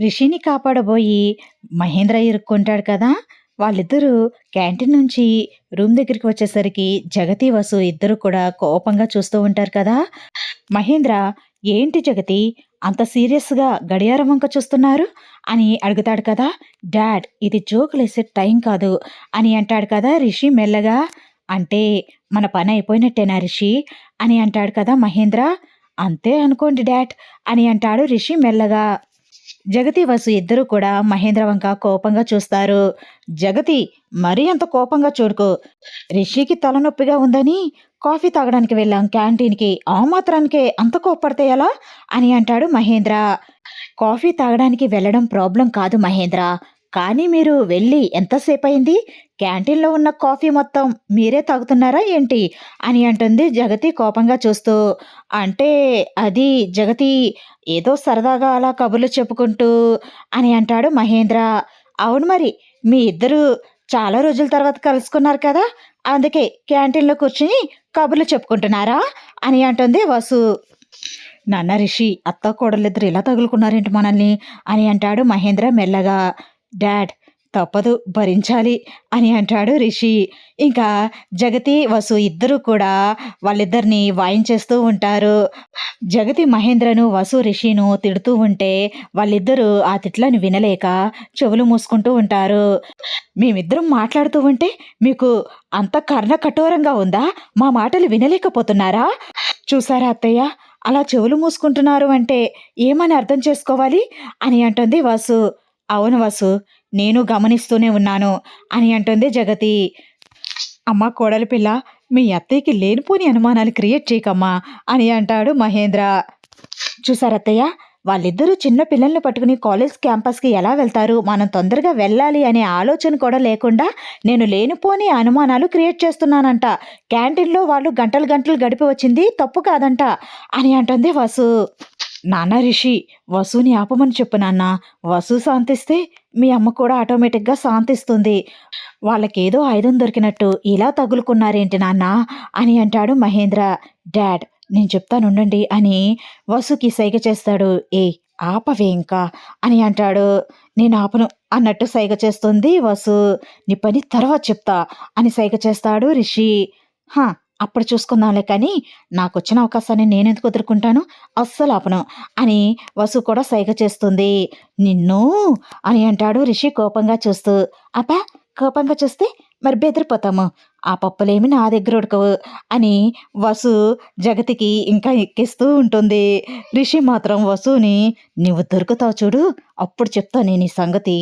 రిషిని కాపాడబోయి మహేంద్ర ఇరుక్కుంటాడు కదా. వాళ్ళిద్దరూ క్యాంటీన్ నుంచి రూమ్ దగ్గరికి వచ్చేసరికి జగతి వసు ఇద్దరు కూడా కోపంగా చూస్తూ ఉంటారు కదా. మహేంద్ర ఏంటి జగతి అంత సీరియస్గా గడియారం వంక చూస్తున్నారు? అని అడుగుతాడు కదా. డాడ్ ఇది జోకులేసే టైం కాదు అని అంటాడు కదా రిషి మెల్లగా. అంటే మన పని అయిపోయినట్టేనా రిషి? అని అంటాడు కదా మహేంద్ర. అంతే అనుకోండి డాడ్ అని అంటాడు రిషి మెల్లగా. జగతి వసు ఇద్దరూ కూడా మహేంద్ర వంక కోపంగా చూస్తారు. జగతి మరీ అంత కోపంగా చూడుకో. రిషికి తలనొప్పిగా ఉందని కాఫీ తాగడానికి వెళ్ళాం క్యాంటీన్కి. ఆ మాత్రానికే అంత కోప్పడితే ఎలా? అని అంటాడు మహేంద్ర. కాఫీ తాగడానికి వెళ్ళడం ప్రాబ్లం కాదు మహేంద్ర. కానీ మీరు వెళ్ళి ఎంతసేపు అయింది క్యాంటీన్లో ఉన్న కాఫీ మొత్తం మీరే తాగుతున్నారా ఏంటి? అని అంటుంది జగతి కోపంగా చూస్తూ. అంటే అది జగతి ఏదో సరదాగా అలా కబుర్లు చెప్పుకుంటూ అని అంటాడు మహేంద్ర. అవును మరి మీ ఇద్దరు చాలా రోజుల తర్వాత కలుసుకున్నారు కదా? అందుకే క్యాంటీన్లో కూర్చుని కబుర్లు చెప్పుకుంటున్నారా? అని అంటుంది వసు. నాన్న రిషి అత్త కోడలిద్దరు ఇలా తగులుకున్నారేంటి మనల్ని? అని అంటాడు మహేంద్ర మెల్లగా. డాడ్ తప్పదు భరించాలి అని అంటాడు రిషి. ఇంకా జగతి వసు ఇద్దరు కూడా వాళ్ళిద్దరిని వాయించేస్తూ ఉంటారు. జగతి మహేంద్రను వసు రిషిను తిడుతూ ఉంటే వాళ్ళిద్దరూ ఆ తిట్లను వినలేక చెవులు మూసుకుంటూ ఉంటారు. మేమిద్దరం మాట్లాడుతూ ఉంటే మీకు అంత కర్ణ కఠోరంగా ఉందా? మా మాటలు వినలేకపోతున్నారా? చూసారా అత్తయ్య? అలా చెవులు మూసుకుంటున్నారు అంటే ఏమని అర్థం చేసుకోవాలి? అని అంటుంది వాసు. అవును వసు నేను గమనిస్తూనే ఉన్నాను అని అంటుంది జగతి. అమ్మ కోడలి పిల్ల మీ అత్తయ్యకి లేనిపోని అనుమానాలు క్రియేట్ చేయకమ్మా అని అంటాడు మహేంద్ర. చూసారత్తయ్య వాళ్ళిద్దరూ చిన్న పిల్లల్ని పట్టుకుని కాలేజ్ క్యాంపస్కి ఎలా వెళ్తారు? మనం తొందరగా వెళ్ళాలి అనే ఆలోచన కూడా లేకుండా నేను లేనిపోని అనుమానాలు క్రియేట్ చేస్తున్నానంట. క్యాంటీన్లో వాళ్ళు గంటలు గంటలు గడిపి వచ్చింది తప్పు కాదంట అని అంటుంది వసు. నాన్న రిషి వసుని ఆపమని చెప్పు నాన్న. వసు శాంతిస్తే మీ అమ్మ కూడా ఆటోమేటిక్గా శాంతిస్తుంది. వాళ్ళకేదో ఆయుధం దొరికినట్టు ఇలా తగులుకున్నారేంటి నాన్న? అని అంటాడు మహేంద్ర. డాడ్ నేను చెప్తానుండండి అని వసుకి సైగ చేస్తాడు. ఏ ఆపవే ఇంకా అని అంటాడు. నేను ఆపను అన్నట్టు సైగ చేస్తుంది వసు. నీ పని తర్వాత చెప్తా అని సైగ చేస్తాడు రిషి. హా అప్పుడు చూసుకుందాంలే కానీ నాకు వచ్చిన అవకాశాన్ని నేనెందుకు వదులుకుంటాను? అస్సలు ఆపను. అని వసు కూడా సైగ చేస్తుంది. నిన్ను? అని అంటాడు రిషి కోపంగా చూస్తూ. అబ్బా కోపంగా చూస్తే మరి బెదిరిపోతాము. ఆ పప్పులేమి నా దగ్గర ఉడకవు అని వసు జగతికి ఇంకా ఎక్కిస్తూ ఉంటుంది. రిషి మాత్రం వసుని నువ్వు దొరుకుతావు చూడు అప్పుడు చెప్తా నేను ఈ సంగతి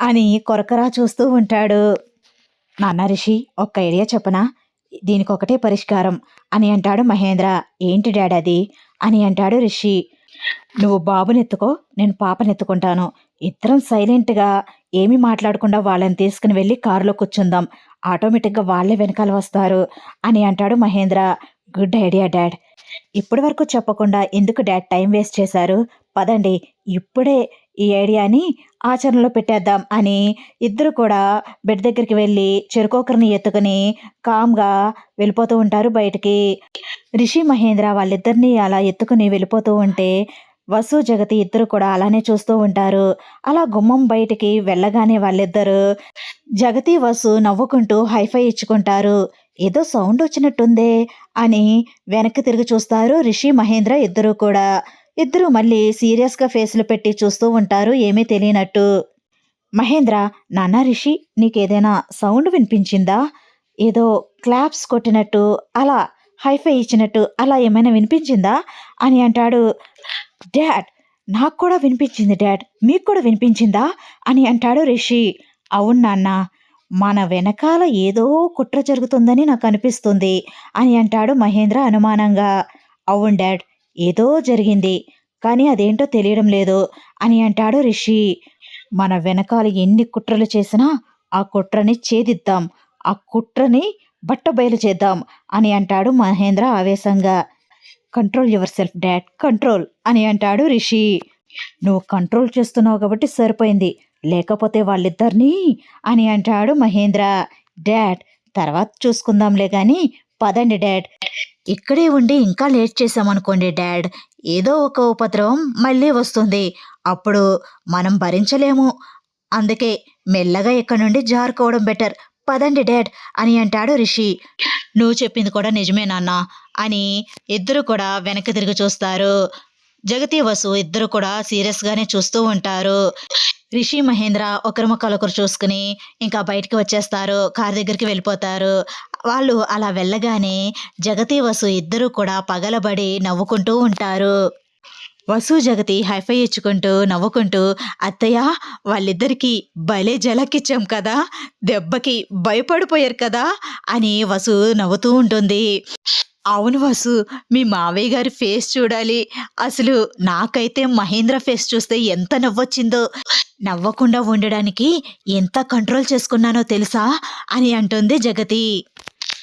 అని కొరకరా చూస్తూ ఉంటాడు. నాన్న రిషి ఒక్క ఐడియా చెప్పనా? దీనికి ఒకటే పరిష్కారం. అని అంటాడు మహేంద్ర. ఏంటి డాడీ అది? అని అంటాడు రిషి. నువ్వు బాబునెత్తుకో నేను పాపనెత్తుకుంటాను. ఇద్దరం సైలెంట్గా ఏమీ మాట్లాడకుండా వాళ్ళని తీసుకుని వెళ్ళి కారులో కూర్చుందాం. ఆటోమేటిక్గా వాళ్ళే వెనకాల వస్తారు అని అంటాడు మహేంద్ర. Good idea dad. ఇప్పటి వరకు చెప్పకుండా ఎందుకు డాడ్ టైం వేస్ట్ చేశారు? పదండి. ఇప్పుడే ఈ ఐడియాని ఆచరణలో పెట్టేద్దాం అని ఇద్దరు కూడా బెడ్ దగ్గరికి వెళ్ళి చెరుకోకరిని ఎత్తుకుని కామ్గా వెళ్ళిపోతూ ఉంటారు బయటికి. రిషి మహేంద్ర వాళ్ళిద్దరిని అలా ఎత్తుకుని వెళ్ళిపోతూ ఉంటే వసు జగతి ఇద్దరు కూడా అలానే చూస్తూ ఉంటారు. అలా గుమ్మం బయటికి వెళ్ళగానే వాళ్ళిద్దరు జగతి వసు నవ్వుకుంటూ హైఫై ఇచ్చుకుంటారు. ఏదో సౌండ్ వచ్చినట్టుందే అని వెనక్కి తిరిగి చూస్తారు రిషి మహేంద్ర ఇద్దరు కూడా. ఇద్దరు మళ్ళీ సీరియస్గా ఫేస్లు పెట్టి చూస్తూ ఉంటారు ఏమీ తెలియనట్టు. మహేంద్ర నాన్న రిషి నీకేదైనా సౌండ్ వినిపించిందా? ఏదో క్లాప్స్ కొట్టినట్టు అలా హైఫై ఇచ్చినట్టు అలా ఏమైనా వినిపించిందా? అని అంటాడు. డాడ్ నాకు కూడా వినిపించింది డాడ్ మీకు కూడా వినిపించిందా? అని అంటాడు రిషి. అవును నాన్న మన వెనకాల ఏదో కుట్ర జరుగుతుందని నాకు అనిపిస్తుంది అని అంటాడు మహేంద్ర అనుమానంగా. అవును డాడ్ ఏదో జరిగింది కానీ అదేంటో తెలియడం లేదు అని అంటాడు రిషి. మన వెనకాల ఎన్ని కుట్రలు చేసినా ఆ కుట్రని ఛేదిద్దాం ఆ కుట్రని బట్టబయలు చేద్దాం అని అంటాడు మహేంద్ర ఆవేశంగా. Control yourself dad control అని అంటాడు రిషి. నువ్వు కంట్రోల్ చేస్తున్నావు కాబట్టి సరిపోయింది లేకపోతే వాళ్ళిద్దరినీ అని అంటాడు మహేంద్ర. డాడ్ తర్వాత చూసుకుందాంలే కానీ పదండి డాడ్ ఇక్కడే ఉండి ఇంకా లేట్ చేసామనుకోండి డాడ్. ఏదో ఒక ఉపద్రవం మళ్ళీ వస్తుంది. అప్పుడు మనం భరించలేము. అందుకే మెల్లగా ఇక్కడ నుండి జారుకోవడం బెటర్. పదండి డాడ్ అని అంటాడు రిషి. నువ్వు చెప్పింది కూడా నిజమే నాన్న అని ఇద్దరు కూడా వెనక్కి తిరిగి చూస్తారు. జగతి వసు ఇద్దరు కూడా సీరియస్గానే చూస్తూ ఉంటారు. రిషి మహేంద్ర ఒకరి ఒకరు చూసుకుని ఇంకా బయటికి వచ్చేస్తారు కార్ దగ్గరికి వెళ్ళిపోతారు. వాళ్ళు అలా వెళ్ళగానే జగతి వసు ఇద్దరూ కూడా పగలబడి నవ్వుకుంటూ ఉంటారు. వసు జగతి హైఫై ఇచ్చుకుంటూ నవ్వుకుంటూ అత్తయ్య వాళ్ళిద్దరికీ భలే జలకిచ్చాం కదా దెబ్బకి భయపడిపోయారు కదా అని వసు నవ్వుతూ ఉంటుంది. అవును వసు మీ మావయ్య గారి ఫేస్ చూడాలి. అసలు నాకైతే మహేంద్ర ఫేస్ చూస్తే ఎంత నవ్వొచ్చిందో. నవ్వకుండా ఉండడానికి ఎంత కంట్రోల్ చేసుకున్నానో తెలుసా? అని అంటుంది జగతి.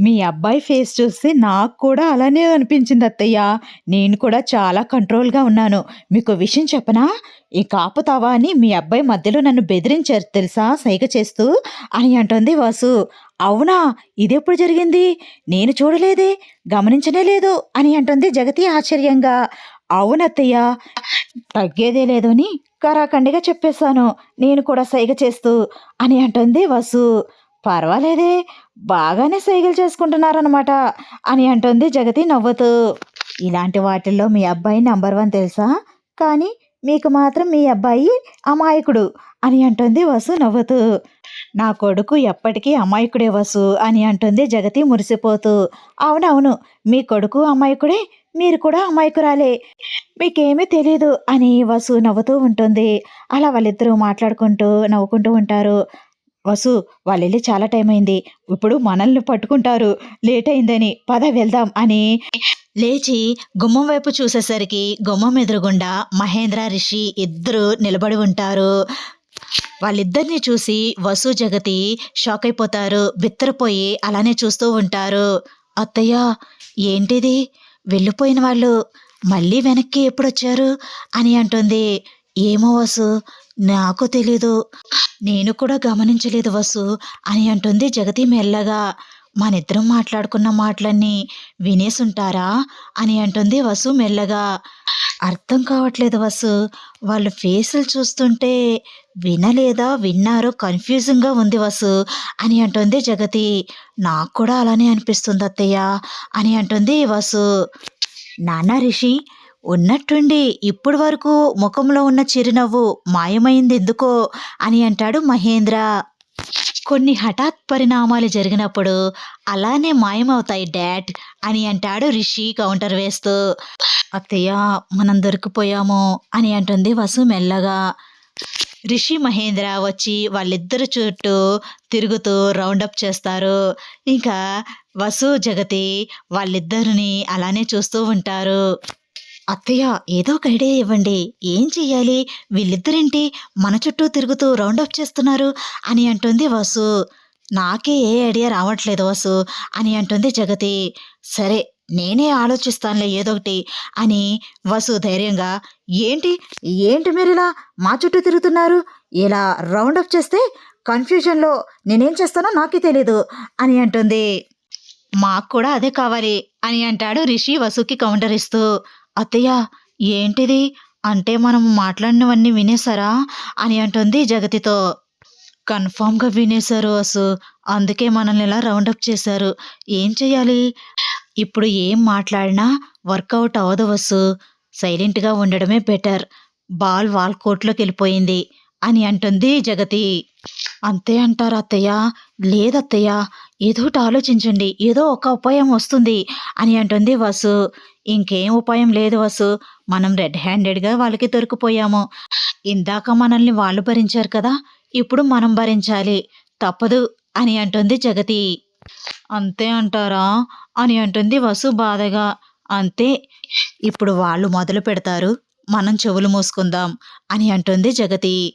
మీ అబ్బాయి ఫేస్ చూస్తే నాకు కూడా అలానే అనిపించింది అత్తయ్య. నేను కూడా చాలా కంట్రోల్గా ఉన్నాను. మీకు విషయం చెప్పనా? ఈ కాపుతావా అని మీ అబ్బాయి మధ్యలో నన్ను బెదిరించారు తెలుసా సైగ చేస్తూ? అని అంటుంది వాసు. అవునా? ఇదెప్పుడు జరిగింది? నేను చూడలేదే. గమనించనే లేదు అని అంటుంది జగతి ఆశ్చర్యంగా. అవునత్తయ్య. తగ్గేదే లేదని అని కరాఖండిగా చెప్పేశాను నేను కూడా సైగ చేస్తూ అని అంటుంది వసు. పర్వాలేదే బాగానే సైగలు చేసుకుంటున్నారనమాట అని అంటుంది జగతి నవ్వుతూ. ఇలాంటి వాటిల్లో మీ అబ్బాయి నంబర్ వన్ తెలుసా? కానీ మీకు మాత్రం మీ అబ్బాయి అమాయకుడు అని అంటుంది వసు నవ్వుతూ. నా కొడుకు ఎప్పటికీ అమాయకుడే వసు అని అంటుంది జగతి మురిసిపోతూ. అవునవును మీ కొడుకు అమాయకుడే మీరు కూడా అమాయకురాలే. మీకేమీ తెలీదు అని వసు నవ్వుతూ ఉంటుంది. అలా వాళ్ళిద్దరూ మాట్లాడుకుంటూ నవ్వుకుంటూ ఉంటారు. వసు వాళ్ళు చాలా టైం అయింది. ఇప్పుడు మనల్ని పట్టుకుంటారు. లేట్ అయిందని పద వెళ్దాం అని లేచి గుమ్మం వైపు చూసేసరికి గుమ్మం ఎదురుగుండా మహేంద్ర రిషి ఇద్దరు నిలబడి ఉంటారు. వాళ్ళిద్దరిని చూసి వసు జగతి షాక్ అయిపోతారు బిత్తరపోయి అలానే చూస్తూ ఉంటారు. అత్తయ్య ఏంటిది? వెళ్ళిపోయిన వాళ్ళు మళ్ళీ వెనక్కి ఎప్పుడొచ్చారు? అని అంటుంది. ఏమో వసు నాకు తెలీదు. నేను కూడా గమనించలేదు వసు అని అంటుంది జగతి మెల్లగా. మనిద్దరం మాట్లాడుకున్న మాటలన్నీ వినేసుంటారా? అని అంటుంది వసు మెల్లగా. అర్థం కావట్లేదు వసు. వాళ్ళ ఫేసులు చూస్తుంటే వినలేదా విన్నారో కన్ఫ్యూజింగ్గా ఉంది వసు అని అంటుంది జగతి. నాకు కూడా అలానే అనిపిస్తుంది అత్తయ్య అని అంటుంది వసు. నాన్న రిషి ఉన్నట్టుండి ఇప్పటి వరకు ముఖంలో ఉన్న చిరునవ్వు మాయమైంది ఎందుకో అని అంటాడు మహేంద్ర. కొన్ని హఠాత్ పరిణామాలు జరిగినప్పుడు అలానే మాయమవుతాయి డాడ్ అని అంటాడు రిషి కౌంటర్ వేస్తూ. అత్తయ్య మనం దొరికిపోయాము అని అంటుంది వసు మెల్లగా. రిషి మహేంద్ర వచ్చి వాళ్ళిద్దరు చుట్టూ తిరుగుతూ రౌండప్ చేస్తారు. ఇంకా వసు జగతి వాళ్ళిద్దరిని అలానే చూస్తూ ఉంటారు. అత్తయ్య ఏదో ఒక ఐడియా ఇవ్వండి. ఏం చెయ్యాలి? వీళ్ళిద్దరేంటి? మన చుట్టూ తిరుగుతూ రౌండప్ చేస్తున్నారు అని అంటుంది వసు. నాకే ఏ ఐడియా రావట్లేదు వసు అని అంటుంది జగతి. సరే నేనే ఆలోచిస్తానులే ఏదో ఒకటి అని వసు ధైర్యంగా. ఏంటి? ఏంటి మీరు ఇలా మా చుట్టూ తిరుగుతున్నారు? ఇలా రౌండప్ చేస్తే కన్ఫ్యూజన్లో నేనేం చేస్తానో నాకే తెలీదు అని అంటుంది. మాకు కూడా అదే కావాలి అని అంటాడు రిషి వసుకి కౌంటర్ ఇస్తూ. అత్తయ్య ఏంటిది? అంటే మనం మాట్లాడినవన్నీ వినేశారా? అని అంటుంది జగతితో. కన్ఫామ్గా వినేశారు అసు. అందుకే మనల్ని ఇలా రౌండప్ చేశారు. ఏం చేయాలి ఇప్పుడు ఏం మాట్లాడినా వర్కౌట్ అవ్వదు వసు సైలెంట్గా ఉండడమే బెటర్. బాల్ వాల్ కోర్టులోకి వెళ్ళిపోయింది అని అంటుంది జగతి. అంతే అంటారు అత్తయ్య. లేదత్తయ్య. ఏదో ఒకటి ఆలోచించండి. ఏదో ఒక ఉపాయం వస్తుంది అని అంటుంది వసు. ఇంకేం ఉపాయం లేదు వసు. మనం రెడ్ హ్యాండెడ్గా వాళ్ళకి దొరికిపోయాము. ఇందాక మనల్ని వాళ్ళు భరించారు కదా ఇప్పుడు మనం భరించాలి. తప్పదు అని అంటుంది జగతి. అంతే అంటారా? అని అంటుంది వసు బాధగా. అంతే ఇప్పుడు వాళ్ళు మొదలు పెడతారు. మనం చెవులు మూసుకుందాం అని అంటుంది జగతి.